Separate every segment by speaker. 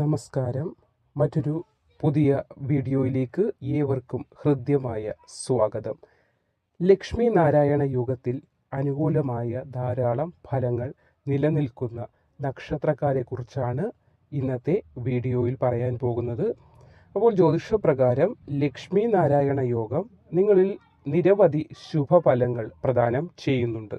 Speaker 1: നമസ്കാരം. മറ്റൊരു പുതിയ വീഡിയോയിലേക്ക് ഏവർക്കും ഹൃദ്യമായ സ്വാഗതം. ലക്ഷ്മി നാരായണ യുഗത്തിൽ അനുകൂലമായ ധാരാളം ഫലങ്ങൾ നിലനിൽക്കുന്ന നക്ഷത്രക്കാരെക്കുറിച്ചാണ് ഇന്നത്തെ വീഡിയോയിൽ പറയാൻ പോകുന്നത്. അപ്പോൾ ജ്യോതിഷപ്രകാരം ലക്ഷ്മി നാരായണ യോഗം നിങ്ങളിൽ നിരവധി ശുഭഫലങ്ങൾ പ്രദാനം ചെയ്യുന്നുണ്ട്.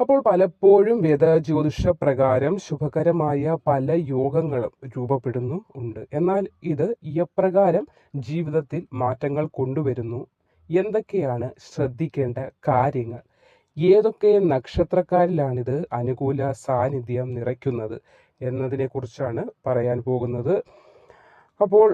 Speaker 1: അപ്പോൾ പലപ്പോഴും വേദ ജ്യോതിഷ പ്രകാരം ശുഭകരമായ പല യോഗങ്ങളും രൂപപ്പെടുന്നു ഉണ്ട്. എന്നാൽ ഇത് എപ്രകാരം ജീവിതത്തിൽ മാറ്റങ്ങൾ കൊണ്ടുവരുന്നു. എന്തൊക്കെയാണ് ശ്രദ്ധിക്കേണ്ട കാര്യങ്ങൾ? ഏതൊക്കെ നക്ഷത്രക്കാരിലാണിത് അനുകൂല സാന്നിധ്യം നിറയ്ക്കുന്നത് എന്നതിനെക്കുറിച്ചാണ് പറയാൻ പോകുന്നത്. അപ്പോൾ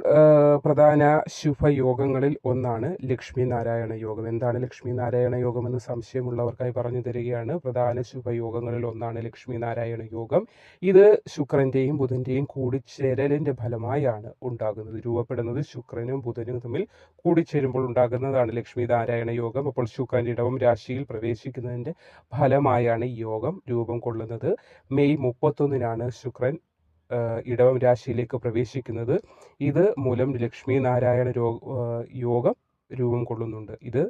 Speaker 1: പ്രധാന ശുഭയോഗങ്ങളിൽ ഒന്നാണ് ലക്ഷ്മി നാരായണ യോഗം. എന്താണ് ലക്ഷ്മി നാരായണ യോഗം എന്ന് സംശയമുള്ളവർക്കായി പറഞ്ഞു തരികയാണ്. പ്രധാന ശുഭയോഗങ്ങളിൽ ഒന്നാണ് ലക്ഷ്മി നാരായണ യോഗം. ഇത് ശുക്രന്റെയും ബുധന്റെയും കൂടിച്ചേരലിന്റെ ഫലമായാണ് ഉണ്ടാകുന്നത്. രൂപപ്പെടുന്നത് ശുക്രനും ബുധനും തമ്മിൽ കൂടിച്ചേരുമ്പോൾ ഉണ്ടാകുന്നതാണ് ലക്ഷ്മി നാരായണ യോഗം. അപ്പോൾ ശുക്രൻ ഇടവം രാശിയിൽ പ്രവേശിക്കുന്നതിന്റെ ഫലമായാണ് ഈ യോഗം രൂപം കൊള്ളുന്നത്. മെയ് മുപ്പത്തൊന്നിനാണ് ശുക്രൻ ഇടവം രാശിയിലേക്ക് പ്രവേശിക്കുന്നത് ഇത് മൂലം ലക്ഷ്മി നാരായണ യോഗം രൂപം കൊള്ളുന്നുണ്ട്. ഇത്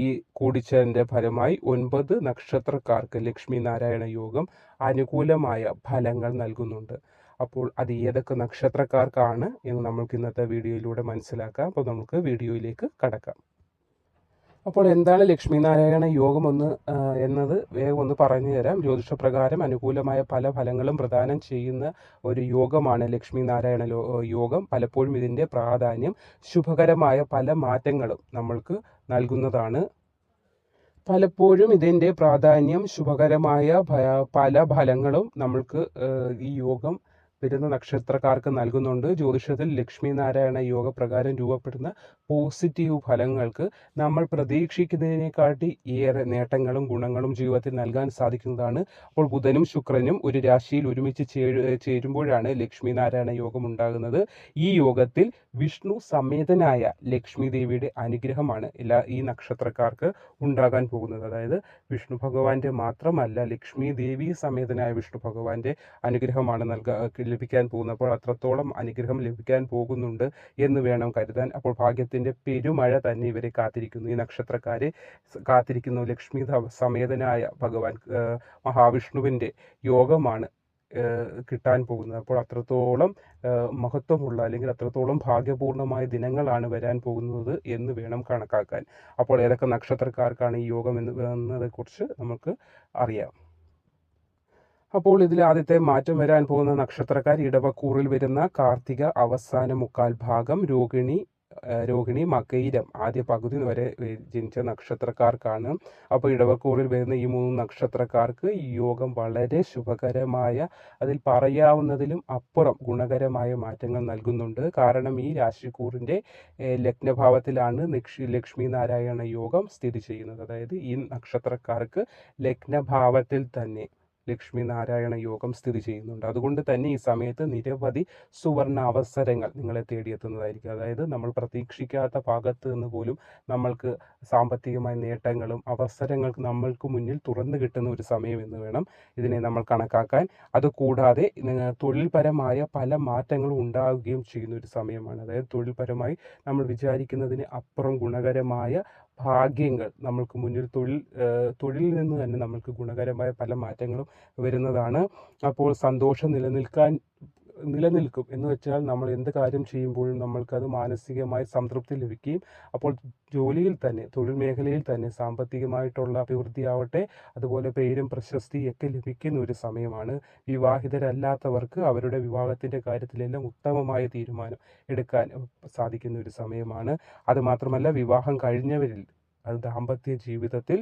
Speaker 1: ഈ കൂടിച്ചതിന്റെ ഫലമായി ഒൻപത് നക്ഷത്രക്കാർക്ക് ലക്ഷ്മി നാരായണ യോഗം അനുകൂലമായ ഫലങ്ങൾ നൽകുന്നുണ്ട്. അപ്പോൾ അത് ഏതൊക്കെ നക്ഷത്രക്കാർക്കാണ് എന്ന് നമ്മൾക്ക് ഇന്നത്തെ വീഡിയോയിലൂടെ മനസ്സിലാക്കാം. അപ്പോൾ നമുക്ക് വീഡിയോയിലേക്ക് കടക്കാം. അപ്പോൾ എന്താണ് ലക്ഷ്മി നാരായണ യോഗം ഒന്ന് എന്നത്? വേഗം ഒന്ന് പറഞ്ഞു തരാം. ജ്യോതിഷപ്രകാരം അനുകൂലമായ പല ഫലങ്ങളും പ്രദാനം ചെയ്യുന്ന ഒരു യോഗമാണ് ലക്ഷ്മി നാരായണ യോഗം. പലപ്പോഴും ഇതിന്റെ പ്രാധാന്യം ശുഭകരമായ പല മാറ്റങ്ങളും നമ്മൾക്ക് നൽകുന്നതാണ്. പലപ്പോഴും ഇതിന്റെ പ്രാധാന്യം ശുഭകരമായ പല ഫലങ്ങളും നമ്മൾക്ക് ഈ യോഗം വരുന്ന നക്ഷത്രക്കാർക്ക് നൽകുന്നുണ്ട്. ജ്യോതിഷത്തിൽ ലക്ഷ്മി നാരായണ യോഗ പ്രകാരം രൂപപ്പെടുന്ന പോസിറ്റീവ് ഫലങ്ങൾക്ക് നമ്മൾ പ്രതീക്ഷിക്കുന്നതിനെക്കാട്ടി ഏറെ നേട്ടങ്ങളും ഗുണങ്ങളും ജീവിതത്തിൽ നൽകാൻ സാധിക്കുന്നതാണ്. അപ്പോൾ ബുധനും ശുക്രനും ഒരു രാശിയിൽ ഒരുമിച്ച് ചേരു ചേരുമ്പോഴാണ് ലക്ഷ്മി നാരായണ യോഗം ഉണ്ടാകുന്നത്. ഈ യോഗത്തിൽ വിഷ്ണു സമേതനായ ലക്ഷ്മി ദേവിയുടെ അനുഗ്രഹമാണ് എല്ലാ ഈ നക്ഷത്രക്കാർക്ക് ഉണ്ടാകാൻ പോകുന്നത്. അതായത് വിഷ്ണു ഭഗവാന്റെ മാത്രമല്ല ലക്ഷ്മി ദേവി സമേതനായ വിഷ്ണു ഭഗവാന്റെ അനുഗ്രഹമാണ് നൽകാ ലഭിക്കാൻ പോകുന്നത്. അപ്പോൾ അത്രത്തോളം അനുഗ്രഹം ലഭിക്കാൻ പോകുന്നുണ്ട് എന്ന് വേണം കരുതാൻ. അപ്പോൾ ഭാഗ്യത്തിന്റെ പെരുമഴ തന്നെ ഇവരെ കാത്തിരിക്കുന്നു. ഈ നക്ഷത്രക്കാരെ കാത്തിരിക്കുന്നു. ലക്ഷ്മി സമേതനായ ഭഗവാൻ മഹാവിഷ്ണുവിന്റെ യോഗമാണ് കിട്ടാൻ പോകുന്നത്. അപ്പോൾ അത്രത്തോളം മഹത്വമുള്ള അല്ലെങ്കിൽ അത്രത്തോളം ഭാഗ്യപൂർണമായ ദിനങ്ങളാണ് വരാൻ പോകുന്നത് എന്ന് വേണം കണക്കാക്കാൻ. അപ്പോൾ ഏതൊക്കെ നക്ഷത്രക്കാർക്കാണ് ഈ യോഗം എന്ന് എന്നതിനെക്കുറിച്ച് നമുക്ക് അറിയാം. അപ്പോൾ ഇതിൽ ആദ്യത്തെ മാറ്റം വരാൻ പോകുന്ന നക്ഷത്രക്കാർ ഇടവക്കൂറിൽ വരുന്ന കാർത്തിക അവസാന മുക്കാൽ ഭാഗം രോഹിണി രോഹിണി മകയിരം ആദ്യ പകുതി വരെ ജനിച്ച നക്ഷത്രക്കാർക്കാണ്. അപ്പോൾ ഇടവക്കൂറിൽ വരുന്ന ഈ മൂന്ന് നക്ഷത്രക്കാർക്ക് ഈ യോഗം വളരെ ശുഭകരമായ അതിൽ പറയാവുന്നതിലും അപ്പുറം ഗുണകരമായ മാറ്റങ്ങൾ നൽകുന്നുണ്ട്. കാരണം ഈ രാശിക്കൂറിന്റെ ഏഹ്, ലഗ്നഭാവത്തിലാണ് നിക്ഷി ലക്ഷ്മി നാരായണ യോഗം സ്ഥിതി ചെയ്യുന്നത്. അതായത് ഈ നക്ഷത്രക്കാർക്ക് ലഗ്നഭാവത്തിൽ തന്നെ. ലക്ഷ്മി നാരായണ യോഗം സ്ഥിതി ചെയ്യുന്നുണ്ട്. അതുകൊണ്ട് തന്നെ ഈ സമയത്ത് നിരവധി സുവർണ അവസരങ്ങൾ നിങ്ങളെ തേടിയെത്തുന്നതായിരിക്കും. അതായത് നമ്മൾ പ്രതീക്ഷിക്കാത്ത ഭാഗത്ത് നിന്ന് പോലും നമ്മൾക്ക് സാമ്പത്തികമായ നേട്ടങ്ങളും അവസരങ്ങൾക്ക് നമ്മൾക്ക് മുന്നിൽ തുറന്നു കിട്ടുന്ന ഒരു സമയം എന്ന് വേണം ഇതിനെ നമ്മൾ കണക്കാക്കാൻ. അതുകൂടാതെ തൊഴിൽപരമായ പല മാറ്റങ്ങളും ഉണ്ടാവുകയും ചെയ്യുന്ന ഒരു സമയമാണ്. അതായത് തൊഴിൽപരമായി നമ്മൾ വിചാരിക്കുന്നതിന് അപ്പുറം ഗുണകരമായ ഭാഗ്യങ്ങൾ നമ്മൾക്ക് മുന്നിൽ തൊഴിൽ തൊഴിലിൽ നിന്ന് തന്നെ നമ്മൾക്ക് ഗുണകരമായ പല മാറ്റങ്ങളും വരുന്നതാണ്. അപ്പോൾ സന്തോഷം നിലനിൽക്കാൻ നിലനിൽക്കും എന്ന് വെച്ചാൽ നമ്മൾ എന്ത് കാര്യം ചെയ്യുമ്പോഴും നമ്മൾക്കത് മാനസികമായി സംതൃപ്തി ലഭിക്കുകയും അപ്പോൾ ജോലിയിൽ തന്നെ തൊഴിൽ മേഖലയിൽ തന്നെ സാമ്പത്തികമായിട്ടുള്ള അഭിവൃദ്ധിയാവട്ടെ അതുപോലെ പേരും പ്രശസ്തിയൊക്കെ ലഭിക്കുന്ന ഒരു സമയമാണ് വിവാഹിതരല്ലാത്തവർക്ക് അവരുടെ വിവാഹത്തിന്റെ കാര്യത്തിലെല്ലാം ഉത്തമമായ തീരുമാനം എടുക്കാൻ സാധിക്കുന്ന ഒരു സമയമാണ്. അതുമാത്രമല്ല വിവാഹം കഴിഞ്ഞവരിൽ അത് ദാമ്പത്യ ജീവിതത്തിൽ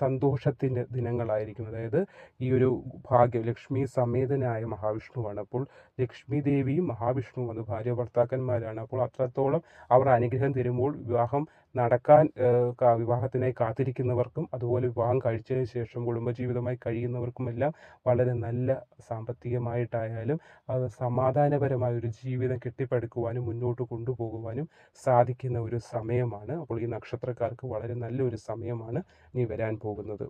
Speaker 1: സന്തോഷത്തിന്റെ ദിനങ്ങളായിരിക്കും. അതായത് ഈ ഒരു ഭാഗ്യം ലക്ഷ്മി സമേതനായ മഹാവിഷ്ണുവാണ്. അപ്പോൾ ലക്ഷ്മി ദേവിയും മഹാവിഷ്ണുവും അത് ഭാര്യ ഭർത്താക്കന്മാരാണ്. അപ്പോൾ അത്രത്തോളം അവർ അനുഗ്രഹം തരുമ്പോൾ വിവാഹം നടക്കാൻ വിവാഹത്തിനായി കാത്തിരിക്കുന്നവർക്കും അതുപോലെ വിവാഹം കഴിച്ചതിന് ശേഷം കുടുംബജീവിതമായി കഴിയുന്നവർക്കുമെല്ലാം വളരെ നല്ല സാമ്പത്തികമായിട്ടായാലും അത് സമാധാനപരമായ ഒരു ജീവിതം കെട്ടിപ്പടുക്കുവാനും മുന്നോട്ട് കൊണ്ടുപോകുവാനും സാധിക്കുന്ന ഒരു സമയമാണ്. അപ്പോൾ ഈ നക്ഷത്രക്കാർക്ക് വളരെ നല്ലൊരു സമയമാണ്. ഇനി വരാൻ പോകുന്നത്.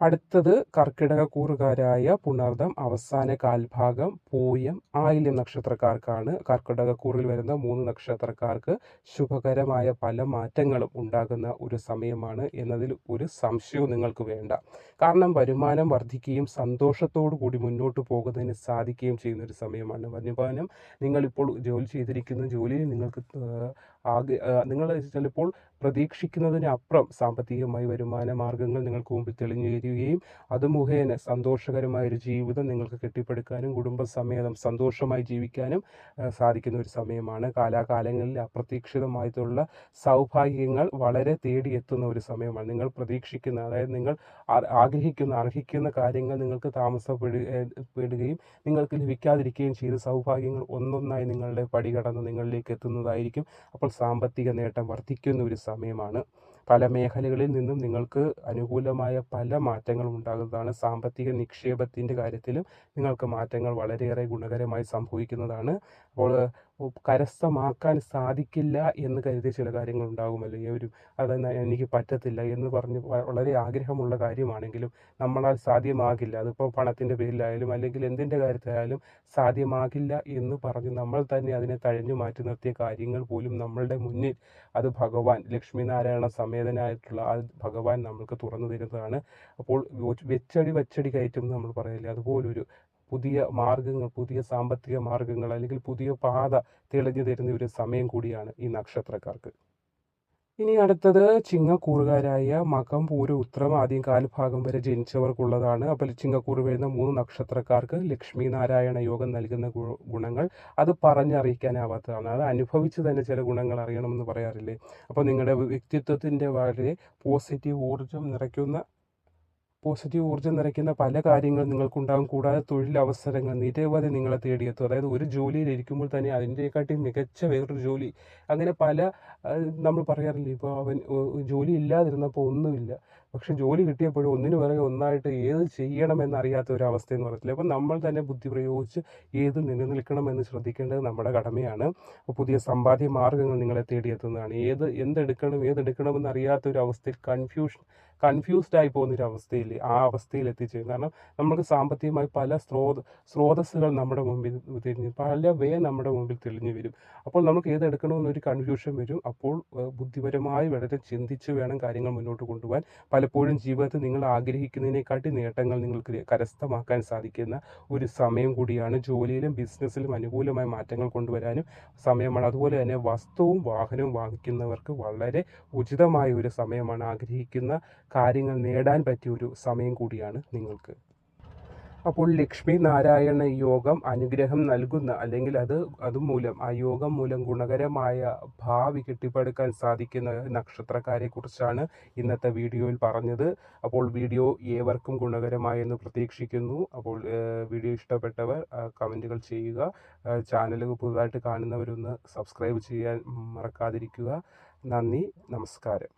Speaker 1: അടുത്തത് കർക്കിടക കൂറുകാരായ പുണർദം അവസാന കാൽഭാഗം പൂയം ആയില്യം നക്ഷത്രക്കാർക്കാണ് കർക്കിടക കൂറിൽ വരുന്ന മൂന്ന് നക്ഷത്രക്കാർക്ക് ശുഭകരമായ പല മാറ്റങ്ങളും ഉണ്ടാകുന്ന ഒരു സമയമാണ് എന്നതിൽ ഒരു സംശയവും നിങ്ങൾക്ക് വേണ്ട. കാരണം വരുമാനം വർദ്ധിക്കുകയും സന്തോഷത്തോടു കൂടി മുന്നോട്ട് പോകുന്നതിന് സാധിക്കുകയും ചെയ്യുന്ന ഒരു സമയമാണ്. വരുമാനം നിങ്ങളിപ്പോൾ ജോലി ചെയ്തിരിക്കുന്ന ജോലിയിൽ നിങ്ങൾക്ക് ആകെ നിങ്ങൾ ചിലപ്പോൾ പ്രതീക്ഷിക്കുന്നതിനപ്പുറം സാമ്പത്തികമായി വരുമാന മാർഗങ്ങൾ നിങ്ങൾക്ക് മുമ്പിൽ തെളിഞ്ഞു തരികയും അത് മുഖേന സന്തോഷകരമായ ഒരു ജീവിതം നിങ്ങൾക്ക് കെട്ടിപ്പടുക്കാനും കുടുംബസമേതം സന്തോഷമായി ജീവിക്കാനും സാധിക്കുന്ന ഒരു സമയമാണ്. കാലാകാലങ്ങളിൽ അപ്രതീക്ഷിതമായിട്ടുള്ള സൗഭാഗ്യങ്ങൾ വളരെ തേടിയെത്തുന്ന ഒരു സമയമാണ്. നിങ്ങൾ പ്രതീക്ഷിക്കുന്ന അതായത് നിങ്ങൾ ആഗ്രഹിക്കുന്ന അർഹിക്കുന്ന കാര്യങ്ങൾ നിങ്ങൾക്ക് താമസപ്പെടുകയും നിങ്ങൾക്ക് ലഭിക്കാതിരിക്കുകയും ചെയ്ത സൗഭാഗ്യങ്ങൾ ഒന്നൊന്നായി നിങ്ങളുടെ പടികടന്ന് നിങ്ങളിലേക്ക് എത്തുന്നതായിരിക്കും. അപ്പോൾ സാമ്പത്തിക നേട്ടം വർദ്ധിക്കുന്ന ഒരു സമയമാണ്. പല മേഖലകളിൽ നിന്നും നിങ്ങൾക്ക് അനുകൂലമായ പല മാറ്റങ്ങളും ഉണ്ടാകുന്നതാണ്. സാമ്പത്തിക നിക്ഷേപത്തിന്റെ കാര്യത്തിലും നിങ്ങൾക്ക് മാറ്റങ്ങൾ വളരെയേറെ ഗുണകരമായി സംഭവിക്കുന്നതാണ്. അപ്പോൾ കരസ്ഥമാക്കാൻ സാധിക്കില്ല എന്ന് കരുതിയ ചില കാര്യങ്ങൾ ഉണ്ടാകുമല്ലോ ഒരു അത് എനിക്ക് പറ്റത്തില്ല എന്ന് പറഞ്ഞ് വളരെ ആഗ്രഹമുള്ള കാര്യമാണെങ്കിലും നമ്മളാൽ സാധ്യമാകില്ല. അതിപ്പോൾ പണത്തിന്റെ പേരിലായാലും അല്ലെങ്കിൽ എന്തിന്റെ കാര്യത്തിലായാലും സാധ്യമാകില്ല എന്ന് പറഞ്ഞ് നമ്മൾ തന്നെ അതിനെ തഴഞ്ഞു മാറ്റി നിർത്തിയ കാര്യങ്ങൾ പോലും നമ്മളുടെ മുന്നിൽ അത് ഭഗവാൻ ലക്ഷ്മി നാരായണ സമേതനായിട്ടുള്ള ആ ഭഗവാൻ നമ്മൾക്ക് തുറന്നു തരുന്നതാണ്. അപ്പോൾ വെച്ചടി വച്ചടി കയറ്റും എന്ന് നമ്മൾ പറയില്ലേ? അതുപോലൊരു പുതിയ മാർഗങ്ങൾ പുതിയ സാമ്പത്തിക മാർഗങ്ങൾ അല്ലെങ്കിൽ പുതിയ പാത തെളിഞ്ഞു തരുന്ന ഒരു സമയം കൂടിയാണ് ഈ നക്ഷത്രക്കാർക്ക്. ഇനി അടുത്തത് ചിങ്ങക്കൂറുകാരായ മകം പൂരം ഉത്രം ആദ്യം കാൽഭാഗം വരെ ജനിച്ചവർക്കുള്ളതാണ്. അപ്പോൾ ചിങ്ങക്കൂറ് വരുന്ന മൂന്ന് നക്ഷത്രക്കാർക്ക് ലക്ഷ്മി നാരായണ യോഗം നൽകുന്ന ഗുണങ്ങൾ അത് പറഞ്ഞറിയിക്കാനാവാത്തതാണ്. അത് അനുഭവിച്ച് തന്നെ ചില ഗുണങ്ങൾ അറിയണമെന്ന് പറയാറില്ലേ? അപ്പോൾ നിങ്ങളുടെ വ്യക്തിത്വത്തിന്റെ വളരെ പോസിറ്റീവ് ഊർജം നിറയ്ക്കുന്ന പോസിറ്റീവ് ഊർജം നിറയ്ക്കുന്ന പല കാര്യങ്ങളും നിങ്ങൾക്കുണ്ടാകും. കൂടാതെ തൊഴിലവസരങ്ങൾ നിരവധി നിങ്ങളെ തേടിയെത്തും. അതായത് ഒരു ജോലിയിൽ ഇരിക്കുമ്പോൾ തന്നെ അതിന്റെക്കാട്ടി മികച്ച വേറൊരു ജോലി. അങ്ങനെ പല നമ്മൾ പറയാറില്ലേ ഇപ്പോൾ അവൻ ജോലി ഇല്ലാതിരുന്നപ്പോൾ ഒന്നുമില്ല. പക്ഷെ ജോലി കിട്ടിയപ്പോഴും ഒന്നിനു പിറകെ ഒന്നായിട്ട് ഏത് ചെയ്യണമെന്നറിയാത്ത ഒരു അവസ്ഥയെന്ന് പറയത്തില്ല അപ്പോൾ നമ്മൾ തന്നെ ബുദ്ധി പ്രയോഗിച്ച് ഏത് നിലനിൽക്കണമെന്ന് ശ്രദ്ധിക്കേണ്ടത് നമ്മുടെ കടമയാണ്. അപ്പോൾ പുതിയ സമ്പാദ്യ മാർഗങ്ങൾ നിങ്ങളെ തേടിയെത്തുന്നതാണ്. ഏത് എന്തെടുക്കണം ഏതെടുക്കണമെന്ന് അറിയാത്ത ഒരു അവസ്ഥയിൽ കൺഫ്യൂഷൻ കൺഫ്യൂസ്ഡ് ആയി പോകുന്ന ഒരു അവസ്ഥയിൽ ആ അവസ്ഥയിൽ എത്തിച്ചേരും കാരണം നമുക്ക് സാമ്പത്തികമായി പല സ്രോത സ്രോതസ്സുകൾ നമ്മുടെ മുമ്പിൽ തിരിഞ്ഞ് പല വേ നമ്മുടെ മുമ്പിൽ തെളിഞ്ഞു വരും. അപ്പോൾ നമുക്ക് ഏതെടുക്കണമെന്നൊരു കൺഫ്യൂഷൻ വരും. അപ്പോൾ ബുദ്ധിപരമായി വളരെ ചിന്തിച്ച് വേണം കാര്യങ്ങൾ മുന്നോട്ട് കൊണ്ടുപോകാൻ. പലപ്പോഴും ജീവിതത്തിൽ നിങ്ങൾ ആഗ്രഹിക്കുന്നതിനെക്കാട്ടി നേട്ടങ്ങൾ നിങ്ങൾക്ക് കരസ്ഥമാക്കാൻ സാധിക്കുന്ന ഒരു സമയം കൂടിയാണ് ജോലിയിലും ബിസിനസ്സിലും അനുകൂലമായ മാറ്റങ്ങൾ കൊണ്ടുവരാനും സമയമാണ്. അതുപോലെ തന്നെ വസ്തുവും വാഹനവും വാങ്ങിക്കുന്നവർക്ക് വളരെ ഉചിതമായ ഒരു സമയമാണ് ആഗ്രഹിക്കുന്ന കാര്യങ്ങൾ നേടാൻ പറ്റിയ ഒരു സമയം കൂടിയാണ് നിങ്ങൾക്ക്. അപ്പോൾ ലക്ഷ്മി നാരായണ യോഗം അനുഗ്രഹം നൽകുന്ന അല്ലെങ്കിൽ അത് അതുമൂലം ആ യോഗം മൂലം ഗുണകരമായ ഭാവി കെട്ടിപ്പടുക്കാൻ സാധിക്കുന്ന നക്ഷത്രക്കാരെ കുറിച്ചാണ് ഇന്നത്തെ വീഡിയോയിൽ പറഞ്ഞത്. അപ്പോൾ വീഡിയോ ഏവർക്കും ഗുണകരമായെന്ന് പ്രതീക്ഷിക്കുന്നു. അപ്പോൾ വീഡിയോ ഇഷ്ടപ്പെട്ടവർ കമന്റുകൾ ചെയ്യുക. ചാനൽ പുതുതായിട്ട് കാണുന്നവരൊന്ന് സബ്സ്ക്രൈബ് ചെയ്യാൻ മറക്കാതിരിക്കുക. നന്ദി നമസ്കാരം.